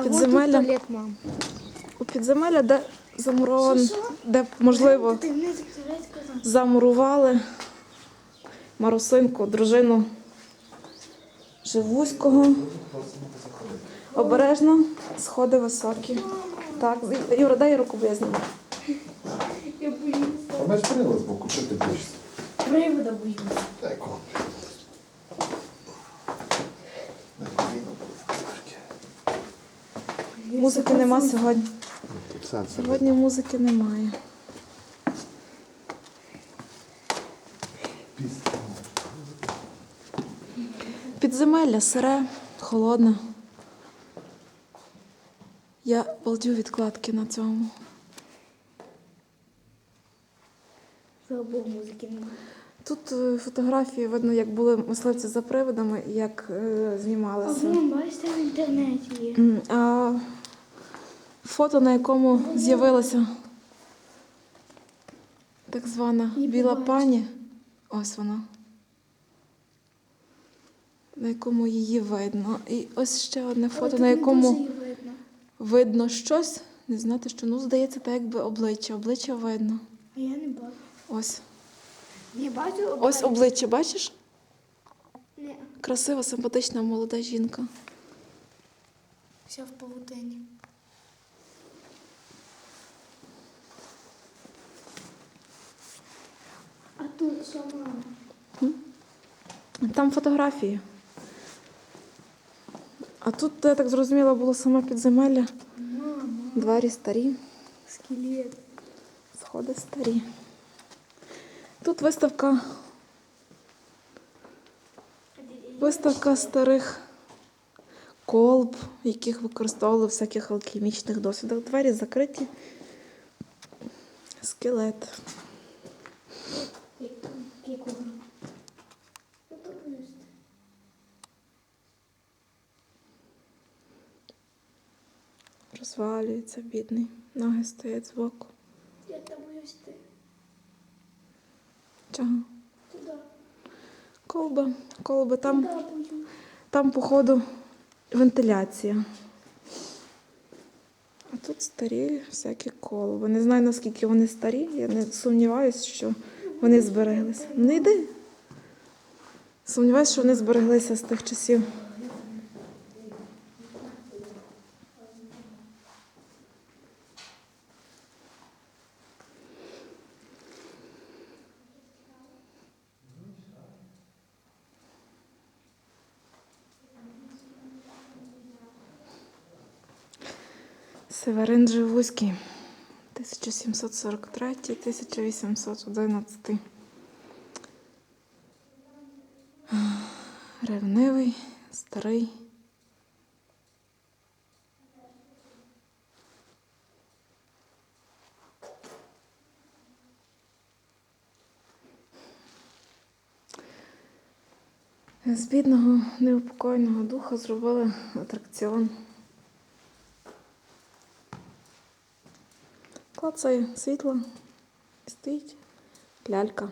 А підземелля. тут туалет, мам. У підземелля, де замурований, де можливо замурували Марусинку, дружину Живуського. Обережно, сходи високі. Так, Юра, дай руку, бо я зніму. Я боюся. А ми ж з боку, що ти боїшся? Привода боюся. Дай Музики нема сьогодні. Сьогодні музики немає. Підземелля сире, холодне. Я балдю відкладки на цьому. Слава Богу, музики немає. Тут е, фотографії видно, як були мисливці за привидами, і як е, А знімалися. вон, бачите, в інтернеті є. А фото, на якому з'явилася так звана біла пані. Ось вона. На якому її видно. І ось ще одне фото, на якому видно. щось. Не знати, що ну здається, так якби обличчя. Обличчя видно. А я не бачу. Ось. Я бачу Ось обличчя. обличчя, бачиш? Ні, Красива, симпатична молода жінка. вся в павутині. А тут що, мама? Там фотографії. А тут, я так зрозуміла, було саме підземелля. Мама, Двері старі, скелет. сходи старі. Тут виставка, виставка старих колб, яких використовували в всяких алхімічних досвідах. Двері закриті. Скелет. Розвалюється, бідний. Ноги стоять збоку. Я там боюсь ти. Чого? Туди. Колба, колби. Там, Туди там, походу, вентиляція. А тут старі всякі колби. Не знаю, наскільки вони старі. Я не сумніваюся, що вони збереглися. Не йди. Сумніваюся, що вони збереглися з тих часів. Северин Живузький, 1743-1811. Ревнивий, старий. З бідного неупокоєного духа зробили атракціон. Клацає світло, стоїть лялька.